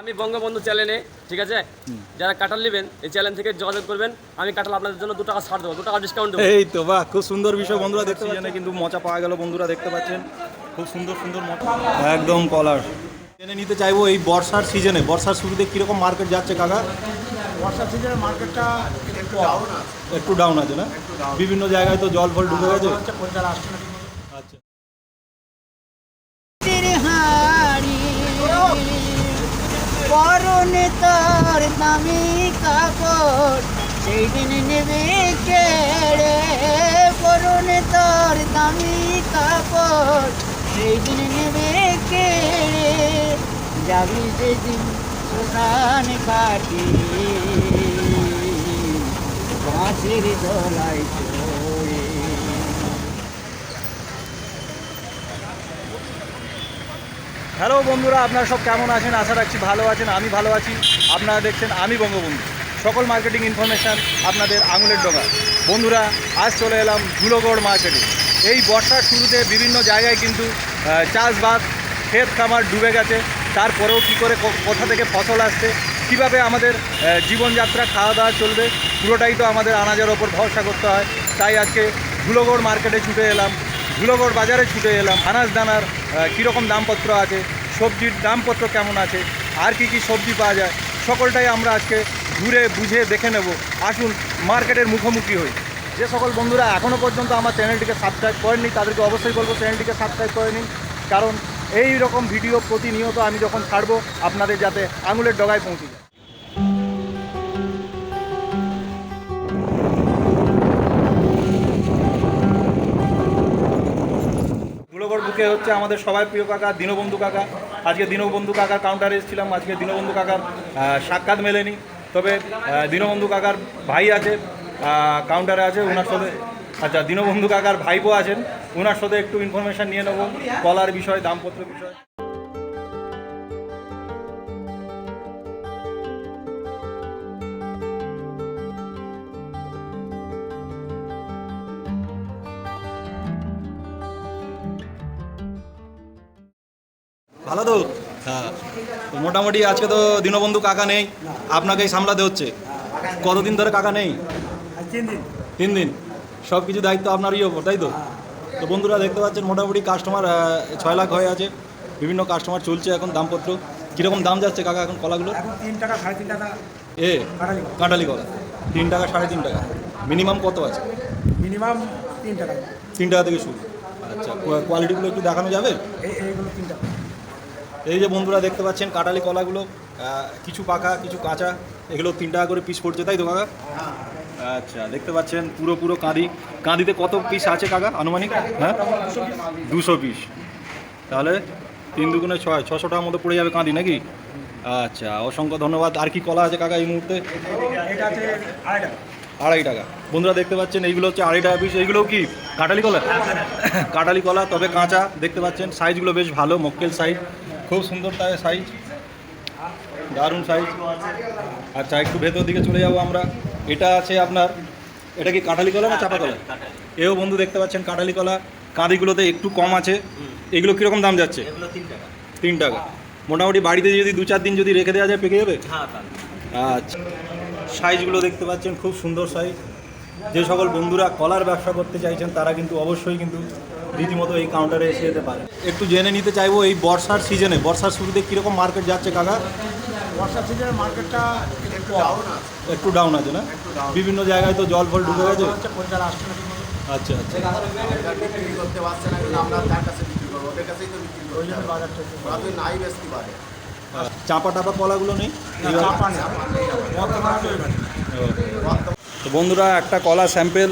আমি বঙ্গবন্ধু চ্যানেলে ঠিক আছে? যারা কাটাল নেবেন এই চ্যানেল থেকে যোগাযোগ করবেন। আমি কাটাল আপনাদের জন্য দু টাকা ছাড় দেবো দু টাকা ডিসকাউন্ট দেবো। এই তো বাহ খুব সুন্দর বিষয় বন্ধুরা দেখতে পাচ্ছেন? কিন্তু মজা পাওয়া গেল বন্ধুরা দেখতে পাচ্ছেন। খুব সুন্দর সুন্দর মজা। একদম কলার। জেনে নিতে চাইব এই বর্ষার সিজনে বর্ষার শুরুতে কীরকম মার্কেট যাচ্ছে কাকা? বর্ষার সিজনে মার্কেটটা একটু ডাউন আছে। একটু ডাউন আছে না? বিভিন্ন জায়গায় তো জল ফল ঢুকে গেছে হচ্ছে খরিদ্দার আসছে না ঠিকমতো। আচ্ছা হাড়ি পরনে তোর দামি কাপড় সেই দিন নেবে কেড়ে পরনে তোর দামি কাপড় সেই দিন নেবে কেড়ে যাবি সেদিন শ্মশান ঘাটি। বাঁশির দোলাই হ্যালো বন্ধুরা, আপনারা সব কেমন আছেন? আশা রাখছি ভালো আছেন, আমি ভালো আছি। আপনারা দেখছেন আমি বঙ্গবন্ধু। সকল মার্কেটিং ইনফরমেশান আপনাদের আঙুলের ডগা বন্ধুরা, আজ চলে এলাম ধুলোগড় মার্কেটে এই বর্ষার শুরুতে বিভিন্ন জায়গায় কিন্তু চাষবাস, ক্ষেত খামার ডুবে গেছে। তারপরেও কী করে কোথা থেকে ফসল আসছে, কীভাবে আমাদের জীবনযাত্রা খাওয়া দাওয়া চলবে, পুরোটাই তো আমাদের আনাজের ওপর ভরসা করতে হয়। তাই আজকে ধুলোগড় মার্কেটে ছুটে এলাম। ধুলোগড় বাজারে ছুটে এলাম। আনাজ দানার কীরকম দামপত্র আছে সবজির দামপত্র কেমন আছে? আর কি কি সবজি পাওয়া যায়? সকলটাই আমরা আজকে ঘুরে বুঝে দেখে নেব। আসুন মার্কেটের মুখোমুখি হই। যে সকল বন্ধুরা এখনও পর্যন্ত আমার চ্যানেলটিকে সাবস্ক্রাইব করেননি, তাদেরকে অবশ্যই বলব চ্যানেলটিকে সাবস্ক্রাইব করে নিন কারণ এই রকম ভিডিও প্রতিনিয়ত আমি যখন ছাড়বো, আপনাদের যাতে আঙুলের ডগায় পৌঁছে যায়। ধুলোগড় হচ্ছে আমাদের সবাই প্রিয় কাকা, দীনবন্ধু কাকা। আজকে দীনবন্ধু কাকার কাউন্টারে এসেছিলাম, আজকে দীনবন্ধু কাকার সাক্ষাৎ মেলেনি। তবে দীনবন্ধু কাকার ভাই আছে কাউন্টারে আছে ওনার সাথে আচ্ছা দীনবন্ধু কাকার ভাইপো আছেন। ওনার সাথে একটু ইনফরমেশান নিয়ে নেব, কলার বিষয়, দামপত্র বিষয়। তো হ্যাঁ। তো মোটামুটি আজকে তো দীনবন্ধু কাকা নেই আপনাকেই সামলাতে হচ্ছে। কতদিন ধরে কাকা নেই? তিন দিন। তিন দিন। সব কিছু দায়িত্ব আপনারই ওপর তাই তো? তো বন্ধুরা দেখতে পাচ্ছেন মোটামুটি কাস্টমার ছয় লাখ হয়ে আছে। বিভিন্ন কাস্টমার চলছে এখন দামপত্র। কীরকম দাম যাচ্ছে কাকা এখন কলাগুলো? তিন টাকা সাড়ে তিন টাকা এ কাঁটালি কলা। তিন টাকা সাড়ে তিন টাকা। মিনিমাম কত আছে? মিনিমাম তিন টাকা। তিন টাকা থেকে শুরু। আচ্ছা কোয়ালিটিগুলো একটু দেখানো যাবে? এইগুলো তিন টাকা। এই যে বন্ধুরা দেখতে পাচ্ছেন কাটালি কলাগুলো কিছু পাকা, কিছু কাঁচা, এগুলো তিন টাকা করে পিস পড়ছে, তাই তো কাকা? আচ্ছা দেখতে পাচ্ছেন পুরো পুরো কাঁদি, কাঁদিতে কত পিস আছে কাকা, আনুমানিক? হ্যাঁ? দুশো পিস তাহলে তিন দুগুণে ছয়, ছশো টাকার মতো পড়ে যাবে কাঁদি নাকি? আচ্ছা অসংখ্য ধন্যবাদ। আর কি কলা আছে কাকা এই মুহূর্তে? আড়াই টাকা। বন্ধুরা দেখতে পাচ্ছেন, এইগুলো হচ্ছে আড়াই টাকা পিস এইগুলো কি কাটালি কলা? কাটালি কলা, তবে কাঁচা, দেখতে পাচ্ছেন সাইজগুলো বেশ ভালো মক্কেল সাইজ খুব সুন্দর তাই সাইজ দারুণ সাইজ আচ্ছা একটু ভেতর দিকে চলে যাব আমরা। এটা আছে আপনার এটা কি কাটালি কলা না চাপা কলা এও বন্ধু দেখতে পাচ্ছেন কাটালি কলা। কাঁদিগুলোতে একটু কম আছে। এগুলো কীরকম দাম যাচ্ছে? তিন টাকা। মোটামুটি বাড়িতে যদি দু চার দিন যদি রেখে দেওয়া যায় পেকে যাবে? আচ্ছা। সাইজগুলো দেখতে পাচ্ছেন খুব সুন্দর সাইজ যে সকল বন্ধুরা কলার ব্যবসা করতে চাইছেন তারা কিন্তু অবশ্যই কিন্তু রীতিমতো এই কাউন্টারে এসে যেতে পারে। একটু জেনে নিতে চাইব এই বর্ষার সিজনে বর্ষার শুরুতে কীরকম মার্কেট যাচ্ছে কাকা? বর্ষার সিজনে মার্কেটটা একটু ডাউন আছে। একটু ডাউন আছে না? বিভিন্ন জায়গায় তো জল ফল ঢুকে গেছে? আচ্ছা আচ্ছা বিক্রি করতে পারছে না কিন্তু আমরা তার কাছে বিক্রি করব ওদের কাছেই তো বিক্রি করব ওই জন্য বাজারটা একটু ওরা তো নাই বেচতে পারে চাপা টাপা কলাগুলো নেই। তো বন্ধুরা একটা কলা স্যাম্পেল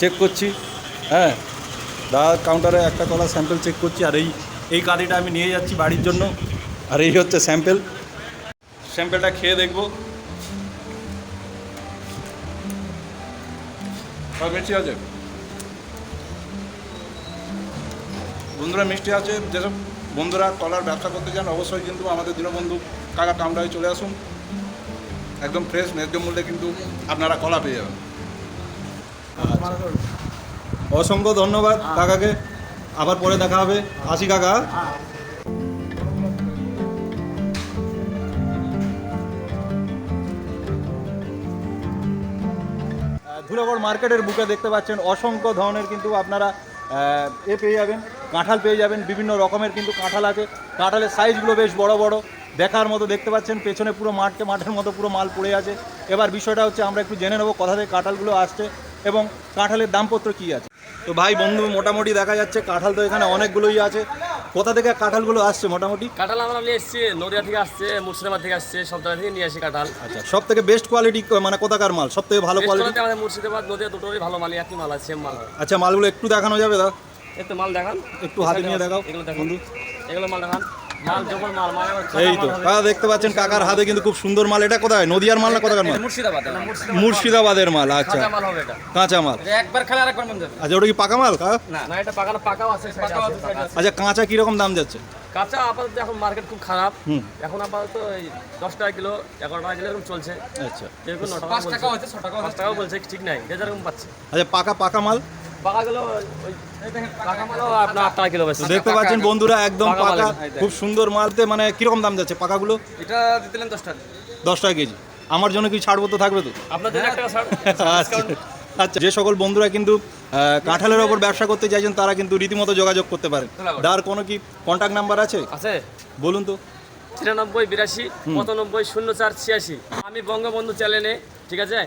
চেক করছি। হ্যাঁ দাদার কাউন্টারে একটা কলা স্যাম্পেল চেক করছি, আর এই এই কাঁদিটা আমি নিয়ে যাচ্ছি বাড়ির জন্য। আর এই হচ্ছে স্যাম্পেল স্যাম্পেলটা খেয়ে দেখব। মিষ্টি আছে? বন্ধুরা, মিষ্টি আছে। যেসব বন্ধুরা কলার ব্যবসা করতে চান, অবশ্যই কিন্তু আমাদের দীনবন্ধু কাকা কাউন্টারে চলে আসুন। একদম ফ্রেশ ন্যায্য মূল্যে কিন্তু আপনারা কলা পেয়ে যাবেন। তো অসংখ্য ধন্যবাদ কাকাকে। আবার পরে দেখা হবে। আসি কাকা। ধুলাগড় মার্কেটের বুকে দেখতে পাচ্ছেন, অসংখ্য ধরনের কিন্তু আপনারা এ পেয়ে যাবেন, কাঁঠাল পেয়ে যাবেন, বিভিন্ন রকমের কিন্তু কাঁঠাল আছে। কাঁঠালের সাইজগুলো বেশ বড় বড়। দেখার মতো দেখতে পাচ্ছেন, পেছনে পুরো মাঠকে মাঠের মতো পুরো মাল পড়ে আছে। এবার বিষয়টা হচ্ছে, আমরা একটু জেনে নেব কোথা থেকে কাঁঠালগুলো আসছে এবং কাঁঠালের দামপত্র কী আছে। তো ভাই বন্ধু মোটামুটি দেখা যাচ্ছে কাঁঠাল তো এখানে অনেকগুলোই আছে। কোথা থেকে কাঁঠালগুলো আসছে মোটামুটি? কাঁঠাল আমরা নিয়ে এসেছি নদিয়া থেকে আসছে মুর্শিদাবাদ থেকে আসছে সব জায়গা থেকে নিয়ে আসি কাঁঠাল। আচ্ছা সব থেকে বেস্ট কোয়ালিটি মানে কোথাকার মাল? সব থেকে ভালো কোয়ালিটি আমাদের মুর্শিদাবাদ নদিয়া দুটোরই ভালো মাল একই মাল আছে মাল। আচ্ছা মালগুলো একটু দেখানো যাবে দাও একটু মাল দেখান। একটু হাতে নিয়ে দেখাও এগুলো দেখান। বন্ধু। এগুলো মাল দেখান। এই তো। কাকা দেখতে পাচ্ছেন কাকার হাতে কিন্তু খুব সুন্দর মাল। এটা কোথায়? নদিয়ার মাল না কোথাকার মাল? মুর্শিদাবাদের মাল। আচ্ছা। কাঁচা মাল হবে এটা। কাঁচা মাল। এটা একবার খেলে আরেকবার মন যাবে। আচ্ছা ওটা কি পাকা মাল কাকা? না না এটা পাকানো পাকাও আছে পাকাও। আচ্ছা কাঁচা কীরকম দাম যাচ্ছে? কাঁচা আপাতত এখন মার্কেট খুব খারাপ। হুম। এখন আপাতত এই দশ টাকা কিলো এগারো টাকা কিলো এরকম চলছে। আচ্ছা। যেরকম ন টাকা বলছে। ঠিক নাই যে যেরকম পাচ্ছে। আচ্ছা পাকা পাকা মাল? দেখতে পাচ্ছেন বন্ধুরা একদম পাকা। খুব সুন্দর মালতে মানে কীরকম দাম যাচ্ছে পাকাগুলো? এটা দিতেলেন দশ টাকা। দশ টাকা কেজি। আমার জন্য কি ছাড়বো তো থাকবে তো? ছাড়। আচ্ছা। আচ্ছা যে সকল বন্ধুরা কিন্তু কাঁঠালের ওপর ব্যবসা করতে চাইছেন তারা কিন্তু রীতিমতো যোগাযোগ করতে পারেন। তার কোনো কি কন্ট্যাক্ট নাম্বার আছে? আছে। বলুন তো। তিরানব্বই বিরাশি পঁচানব্বই শূন্য চার ছিয়াশি। আমি বঙ্গবন্ধু চ্যানেলে ঠিক আছে?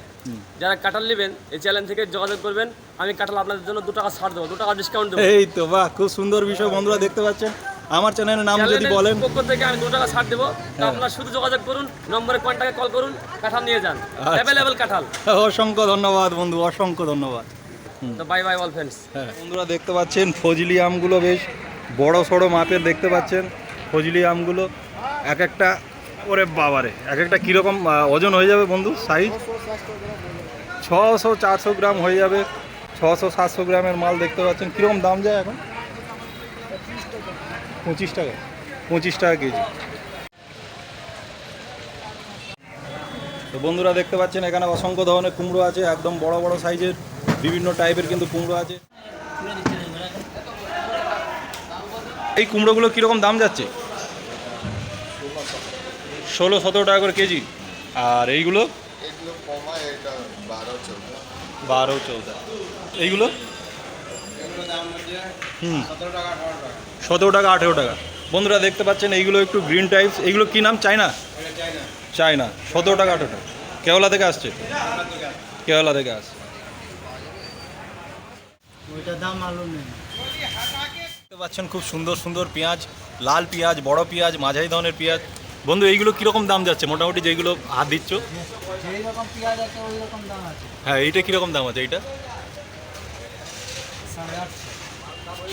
যারা কাঁঠাল নেবেন এই চ্যানেল থেকে যোগাযোগ করবেন। আমি কাঁঠাল আপনাদের জন্য দু টাকা ছাড় দেবো দু টাকা ডিসকাউন্ট দেবো। এই তো বাহ খুব সুন্দর বিষয় বন্ধুরা দেখতে পাচ্ছেন। আমার চ্যানেলের নাম যদি বলেন পক্ষ থেকে আমি দু টাকা ছাড় দেবো। তা আপনারা শুধু যোগাযোগ করুন নম্বরে কন্ট্যাক্টে কল করুন কাঁঠাল নিয়ে যান। অ্যাভেলেবেল কাঁঠাল। অসংখ্য ধন্যবাদ বন্ধু অসংখ্য ধন্যবাদ। তো বাই বাই অল ফ্রেন্ডস হ্যাঁ। বন্ধুরা দেখতে পাচ্ছেন ফজলি আমগুলো বেশ বড় সড়ো মাপের দেখতে পাচ্ছেন ফজলি আমগুলো। এক একটা ওরে বাবারে, এক একটা কীরকম ওজন হয়ে যাবে বন্ধু সাইজ ছশো চারশো গ্রাম হয়ে যাবে, ছশো সাতশো গ্রামের মাল দেখতে পাচ্ছেন, কীরকম দাম যায় এখন? পঁচিশ টাকা পঁচিশ টাকা কেজি। তো বন্ধুরা দেখতে পাচ্ছেন, এখানে অসংখ্য ধরনের কুমড়ো আছে, একদম বড় বড় সাইজের বিভিন্ন টাইপের কিন্তু কুমড়ো আছে। এই কুমড়োগুলো কীরকম দাম যাচ্ছে? ষোলো সতেরো টাকা করে কেজি। আর এইগুলো? এগুলো কমায় এটা বারো চৌদ্দ। এইগুলো? হুম। সতেরো টাকা আঠেরো টাকা। বন্ধুরা দেখতে পাচ্ছেন এইগুলো একটু গ্রিন টাইপস এইগুলো কি নাম? চায়না? চায়না। সতেরো টাকা আঠেরো টাকা। কেওলা থেকে আসছে? কেওলা থেকে আসছে। ওইটা দাম মালুম নেই। দেখতে পাচ্ছেন খুব সুন্দর সুন্দর পেঁয়াজ লাল পেঁয়াজ বড় পেঁয়াজ মাঝারি ধরনের পেঁয়াজ। বন্ধু এইগুলো কীরকম দাম যাচ্ছে? মোটামুটি যেইগুলো হাত দিচ্ছ? হ্যাঁ এইটা কীরকম দাম আছে এইটা?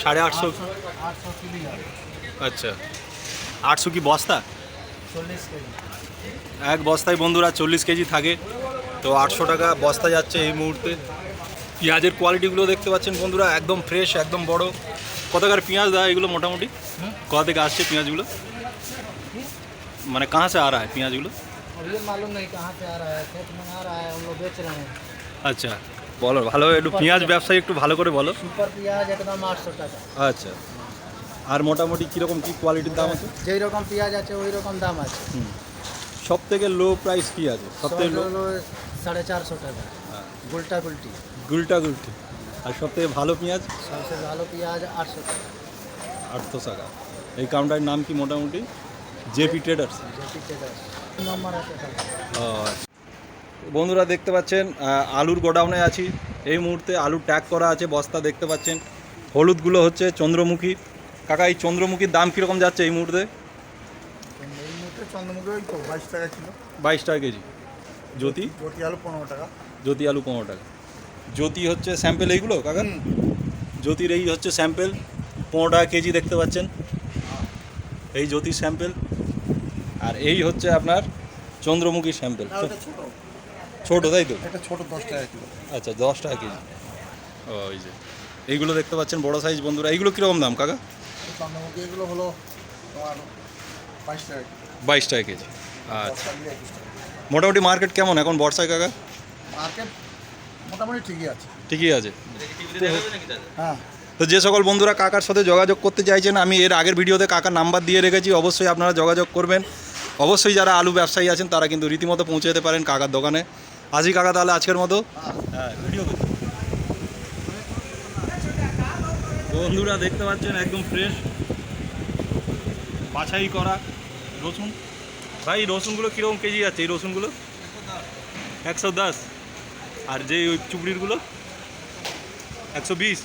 সাড়ে আটশো। আচ্ছা। আটশো কি বস্তা? এক বস্তায় বন্ধুরা চল্লিশ কেজি থাকে। তো আটশো টাকা বস্তা যাচ্ছে এই মুহূর্তে। পেঁয়াজের কোয়ালিটিগুলো দেখতে পাচ্ছেন বন্ধুরা একদম ফ্রেশ একদম বড়। কতকার পেঁয়াজ দেয় এগুলো মোটামুটি? কোথা থেকে আসছে পেঁয়াজগুলো? মানে কাহা সে আ রা হ্যায় পেঁয়াজগুলো अब ये मालूम नहीं कहाँ से आ रहा है खेत में आ रहा है हम लोग बेच रहे हैं আচ্ছা বলো ভালো একটু পেঁয়াজ ব্যবসায়ী একটু ভালো করে বলো सुपर পেঁয়াজ একদম আটশো টাকা আচ্ছা আর মোটামুটি কীরকম কী কোয়ালিটির দাম আছে যেই রকম পেঁয়াজ আছে ওই রকম দাম আছে সব থেকে লো প্রাইস কী আছে সব থেকে লো হলো সাড়ে চারশো টাকা গুলটা গুলটি গুলটা গুলটি আর সব থেকে ভালো পেঁয়াজ সবচেয়ে ভালো পেঁয়াজ আটশো টাকা আটশো টাকা এই কাউন্টারের নাম কি মোটামুটি জেপি ট্রেডার্স। বন্ধুরা দেখতে পাচ্ছেন আলুর গোডাউনে আছি। এই মুহূর্তে আলু ট্যাগ করা আছে বস্তা দেখতে পাচ্ছেন। হলুদগুলো হচ্ছে চন্দ্রমুখী। কাকা এই চন্দ্রমুখীর দাম কীরকম যাচ্ছে এই মুহূর্তে? বাইশ টাকা কেজি। জ্যোতি? প্রতি আলু পনেরো টাকা। জ্যোতি আলু পনেরো টাকা। জ্যোতি হচ্ছে স্যাম্পেল এইগুলো কাকা? জ্যোতির এই হচ্ছে স্যাম্পেল পনেরো টাকা কেজি দেখতে পাচ্ছেন। এই জ্যোতির স্যাম্পেল। আর এই হচ্ছে আপনার চন্দ্রমুখী স্যাম্পেল। ছোটো। তাই তো? এটা ছোটো দশ টাকা কিলো। আচ্ছা দশ টাকা কেজি ও ওই যে। এইগুলো দেখতে পাচ্ছেন বড় সাইজ বন্ধুরা। এইগুলো কীরকম দাম কাকা? চন্দ্রমুখী এগুলো হলো তোমার বাইশ টাকা বাইশ টাকা কেজি। আচ্ছা। মোটামুটি মার্কেট কেমন এখন বর্ষায় কাকা? মার্কেট মোটামুটি ঠিকই আছে। ঠিকই আছে। হ্যাঁ। তো যে সকল বন্ধুরা কাকার সাথে যোগাযোগ করতে চাইছেন আমি এর আগের ভিডিওতে কাকার নাম্বার দিয়ে রেখেছি। অবশ্যই আপনারা যোগাযোগ করবেন। অবশ্যই যারা আলু ব্যবসায়ী আছেন, তারা কিন্তু রীতিমতো পৌঁছে যেতে পারেন কাকার দোকানে। আসি কাকা তাহলে আজকের মতো। বন্ধুরা দেখতে পাচ্ছেন, একদম ফ্রেশ বাছাই করা রসুন। ভাই, রসুনগুলো কীরকম কেজি আছে এই রসুনগুলো? একশো দশ। আর যে ওই চুবড়িরগুলো একশো বিশ।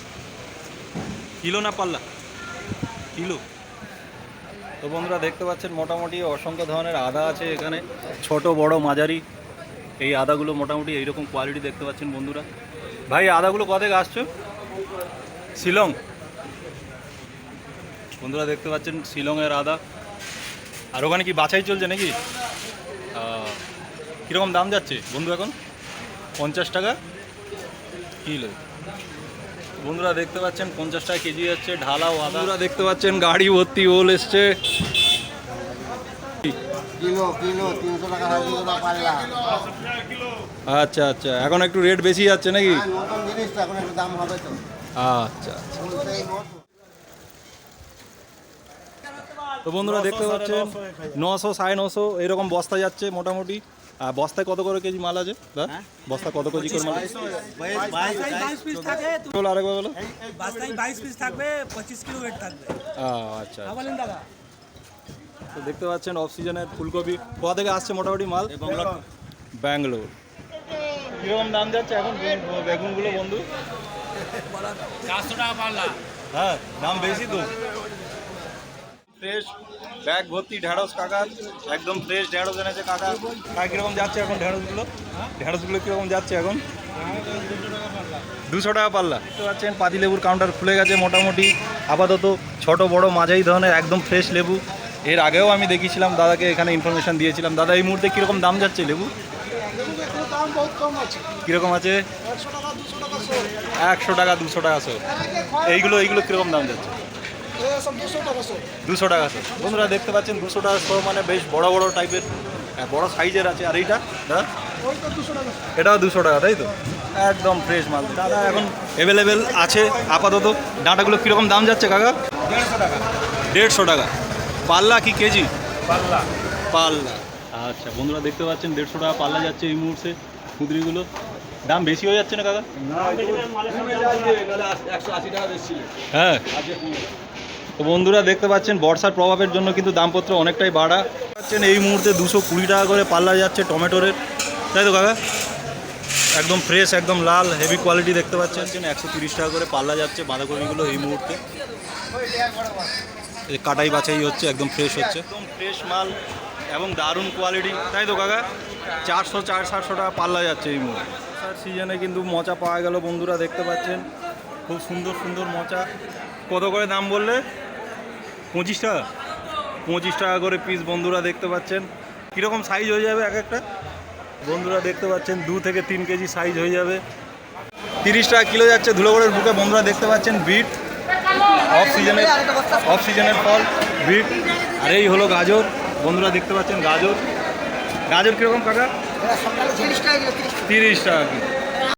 কিলো না পাল্লা? কিলো। তো বন্ধুরা দেখতে পাচ্ছেন মোটামুটি অসংখ্য ধরনের আদা আছে এখানে। ছোট, বড়, মাঝারি। এই আদাগুলো মোটামুটি এইরকম কোয়ালিটি দেখতে পাচ্ছেন বন্ধুরা। ভাই আদাগুলো কত থেকে আসছো? শিলং। বন্ধুরা দেখতে পাচ্ছেন শিলংয়ের আদা। আর ওখানে কি বাছাই চলছে নাকি? কীরকম দাম যাচ্ছে বন্ধু এখন? পঞ্চাশ টাকা? কিলো। বন্ধুরা দেখতে পাচ্ছেন পঞ্চাশ টাকা কেজি যাচ্ছে ঢালা ও আদা। বন্ধুরা দেখতে পাচ্ছেন গাড়ি ভর্তি ওল এসছে। আচ্ছা আচ্ছা এখন একটু রেট বেশি যাচ্ছে নাকি? হ্যাঁ, নতুন জিনিস তো এখন একটু দাম হবে তো। আচ্ছা। তো বন্ধুরা দেখতে পাচ্ছেন নশো সাড়ে নশো এরকম বস্তা যাচ্ছে মোটামুটি। আর বস্তায় কত করে কেজি মাল আছে? দা? বস্তা কত কেজি করে মাল? বলো আরেকবার বলো। বাস্তায় বাইশ পিস থাকবে পঁচিশ কিলো ওয়েট থাকবে। আচ্ছা বলেন দাদা। তো দেখতে পাচ্ছেন অফ সিজনের ফুলকপি। কোথা থেকে আসছে মোটামুটি মাল? ব্যাঙ্গালোর। কীরকম দাম যাচ্ছে এখন? বেগুনগুলো বন্ধু? চারশো টাকা পাল্লা। হ্যাঁ দাম বেশি তো। ফ্রেশ ব্যাগ ভর্তি ঢেঁড়স কাকা একদম ফ্রেশ ঢেঁড়স এনেছে কাকা কাকা কীরকম যাচ্ছে এখন ঢেঁড়সগুলো? ঢেঁড়সগুলো কীরকম যাচ্ছে এখন? দুশো টাকা পাল্লা। দেখতে পাচ্ছেন পাতিলেবুর কাউন্টার খুলে গেছে মোটামুটি। আপাতত ছোট বড় মাঝারি ধরনের একদম ফ্রেশ লেবু। এর আগেও আমি দেখিয়েছিলাম দাদাকে এখানে ইনফরমেশান দিয়েছিলাম। দাদা এই মুহূর্তে কীরকম দাম যাচ্ছে লেবু? দাম বহুত কম আছে কীরকম আছে? একশো টাকা দুশো টাকা শো টাকা দুশো টাকা শো এইগুলো এইগুলো কীরকম দাম যাচ্ছে? দুশো টাকা শো বন্ধুরা দেখতে পাচ্ছেন দুশো টাকা শো মানে বেশ বড় বড় টাইপের বড় সাইজের আছে। আর এইটা দাদা? এটাও দুশো টাকা তাই তো? একদম ফ্রেশ মাল। দাদা এখন অ্যাভেলেবেল আছে আপাতত। ডাঁটাগুলো কীরকম দাম যাচ্ছে কাকা? দেড়শো টাকা। দেড়শো টাকা। পাল্লা কি কেজি? পাল্লা। পাল্লা। আচ্ছা বন্ধুরা দেখতে পাচ্ছেন দেড়শো টাকা পাল্লা যাচ্ছে এই মুহূর্তে কুদরিগুলো দাম বেশি হয়ে যাচ্ছে না কাকা? হ্যাঁ। তো বন্ধুরা দেখতে পাচ্ছেন বর্ষার প্রভাবের জন্য কিন্তু দামপত্র অনেকটাই বাড়া। পাচ্ছেন এই মুহূর্তে দুশো কুড়ি টাকা করে পাল্লা যাচ্ছে টমেটোরের তাই তো কাকা? একদম ফ্রেশ একদম লাল হেভি কোয়ালিটি দেখতে পাচ্ছেন। একশো তিরিশ টাকা করে পাল্লা যাচ্ছে বাঁধাকপিগুলো এই মুহূর্তে। এই কাটাই বাছাই হচ্ছে একদম ফ্রেশ হচ্ছে। একদম ফ্রেশ মাল এবং দারুণ কোয়ালিটি তাই তো কাকা? চারশো চার সাতশো টাকা পাল্লা যাচ্ছে এই মুহূর্তে। সিজনে কিন্তু মোচা পাওয়া গেল বন্ধুরা দেখতে পাচ্ছেন। খুব সুন্দর সুন্দর মোচা। কত করে দাম বললে? পঁচিশ টাকা? পঁচিশ টাকা করে পিস বন্ধুরা দেখতে পাচ্ছেন। কীরকম সাইজ হয়ে যাবে এক একটা বন্ধুরা দেখতে পাচ্ছেন, দু থেকে তিন কেজি সাইজ হয়ে যাবে। তিরিশ টাকা কিলো যাচ্ছে ধুলোগড়ের বুকে, বন্ধুরা দেখতে পাচ্ছেন, বিট। অফ সিজনের অফ সিজনের ফল, বিট। আর এই হলো গাজর। বন্ধুরা দেখতে পাচ্ছেন গাজর। গাজর কীরকম কাকা? তিরিশ টাকা কিলো।